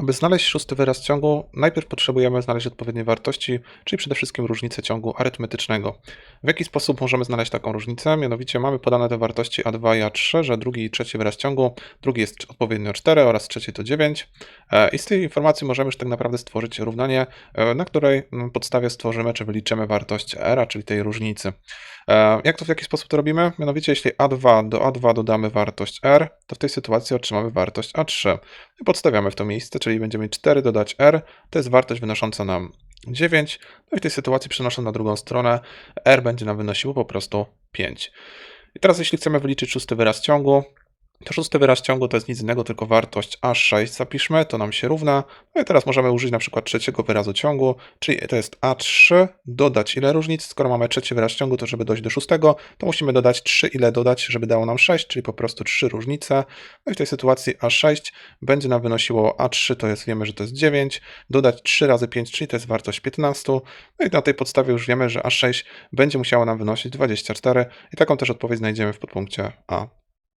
Aby znaleźć szósty wyraz ciągu, najpierw potrzebujemy znaleźć odpowiednie wartości, czyli przede wszystkim różnicę ciągu arytmetycznego. W jaki sposób możemy znaleźć taką różnicę? Mianowicie mamy podane te wartości A2 i A3, że drugi i trzeci wyraz ciągu, drugi jest odpowiednio 4 oraz trzeci to 9. E, I z tej informacji możemy już tak naprawdę stworzyć równanie, e, na której podstawie stworzymy czy wyliczymy wartość R, czyli tej różnicy. E, Jak to w jaki sposób to robimy? Mianowicie, jeśli A2 do A2 dodamy wartość R, to w tej sytuacji otrzymamy wartość A3. I podstawiamy w to miejsce, czyli będziemy mieć 4 dodać R, to jest wartość wynosząca nam 9. No i w tej sytuacji przenosząc na drugą stronę, R będzie nam wynosiło po prostu 5. I teraz jeśli chcemy wyliczyć szósty wyraz ciągu, to szósty wyraz ciągu to jest nic innego, tylko wartość A6 zapiszmy, to nam się równa. No i teraz możemy użyć na przykład trzeciego wyrazu ciągu, czyli to jest A3, dodać ile różnic. Skoro mamy trzeci wyraz ciągu, to żeby dojść do szóstego, to musimy dodać 3, ile dodać, żeby dało nam 6, czyli po prostu 3 różnice. No i w tej sytuacji A6 będzie nam wynosiło A3, to jest, wiemy, że to jest 9, dodać 3 razy 5, czyli to jest wartość 15. No i na tej podstawie już wiemy, że A6 będzie musiało nam wynosić 24 i taką też odpowiedź znajdziemy w podpunkcie A.